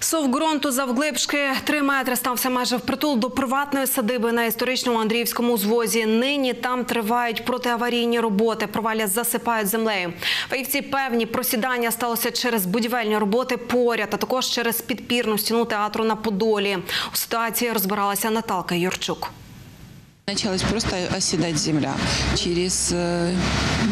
Сов ґрунту завглибшки три метри стався майже впритул до приватної садиби на історичному Андріївському узвозі. Нині там тривають протиаварійні роботи. Провалля засипають землею. Фахівці певні просідання сталося через будівельні роботи поряд, а також через підпірну стіну театру на Подолі. У ситуації розбиралася Наталка Юрчук. Началась просто оседать земля. Через э,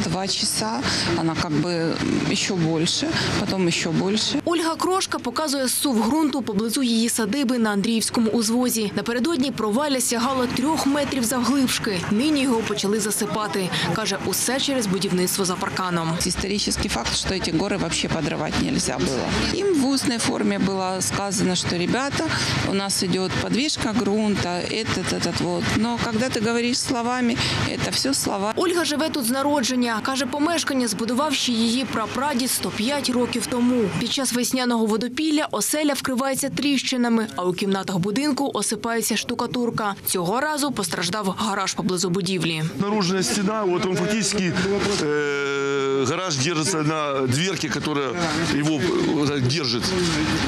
два часа она как бы еще больше, потом еще больше. Ольга Крошка показує сув ґрунту поблизу її садиби на Андріївському узвозі. Напередодні провалля сягало трьох метрів завглибшки. Нині його почали засипати. Каже, усе через будівництво за парканом. Исторический факт, что эти горы вообще подрывать нельзя было. Им в устной форме было сказано, что ребята, у нас идет подвижка грунта, этот, этот вот. Но когда ты говоришь словами, это все слова. Ольга живе тут з народження. Каже, помешкання збудував ще її прапрадід 105 років тому. Під час весняного водопілля оселя вкривається тріщинами, а у кімнатах будинку осипається штукатурка. Цього разу постраждав гараж поблизу будівлі. Наружная стена, вот он фактически э, гараж держится на дверке, которая его э, держит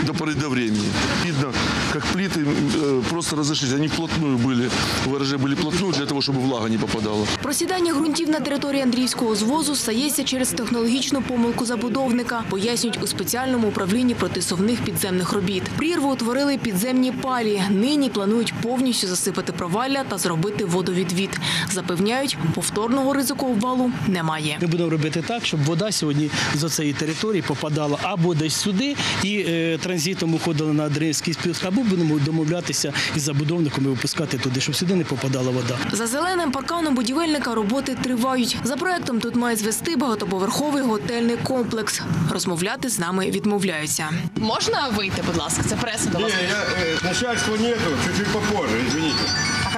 до поры до времени. Видно, как плиты э, просто разошлись. Они вплотную были, в гараже были вплотную для того, чтобы влага не попадала. Просідання ґрунтів на території Андріївського звозу стається через технологічну помилку забудовника, пояснюють у спеціальному управлінні протисовних підземних робіт. Прірву утворили підземні палі. Нині планують повністю засипати провалля та зробити водовідвід. Запевняють, повторного ризику обвалу немає. Ми будемо робити так, щоб вода сьогодні з цієї території попадала або десь сюди і е, транзитом уходила на Адринський спуск, або будемо домовлятися із забудовником і випускати туди, щоб сюди не попадала вода. За зеленим парканом будівельника роботи тривають. За проектом тут має звести багатоповерховий готельний комплекс. Розмовляти з нами відмовляються. Можна вийти, будь ласка? Це преса до вас. Ні, я, э, начальства нету, чуть-чуть попозже, извините.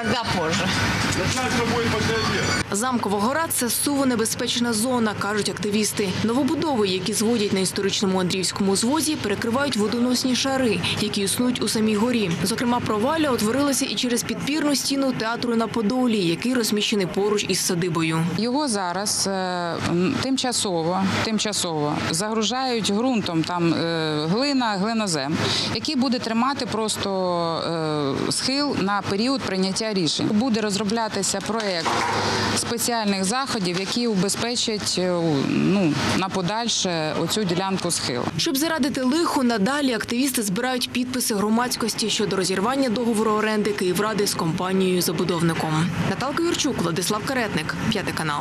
Когда позже? Начальство будет после обеда. Замкова гора це суво небезпечна зона, кажуть активісти. Новобудови, які зводять на історичному Андріївському звозі, перекривають водоносні шари, які існують у самій горі. Зокрема, провалля утворилося і через підпірну стіну театру на Подолі, який розміщений поруч із садибою. Його зараз е, тимчасово, тимчасово загружають ґрунтом там е, глина, глинозем, який буде тримати просто е, схил на період прийняття рішень. Буде розроблятися проєкт спеціальних заходів, які убезпечать е, ну, на подальше оцю ділянку схилу. Щоб зарадити лиху, надалі активісти збирають підписи громадськості щодо розірвання договору оренди Київради з компанією забудовником. Наталка Юрчук, Владислав Каретник, п'ятий канал.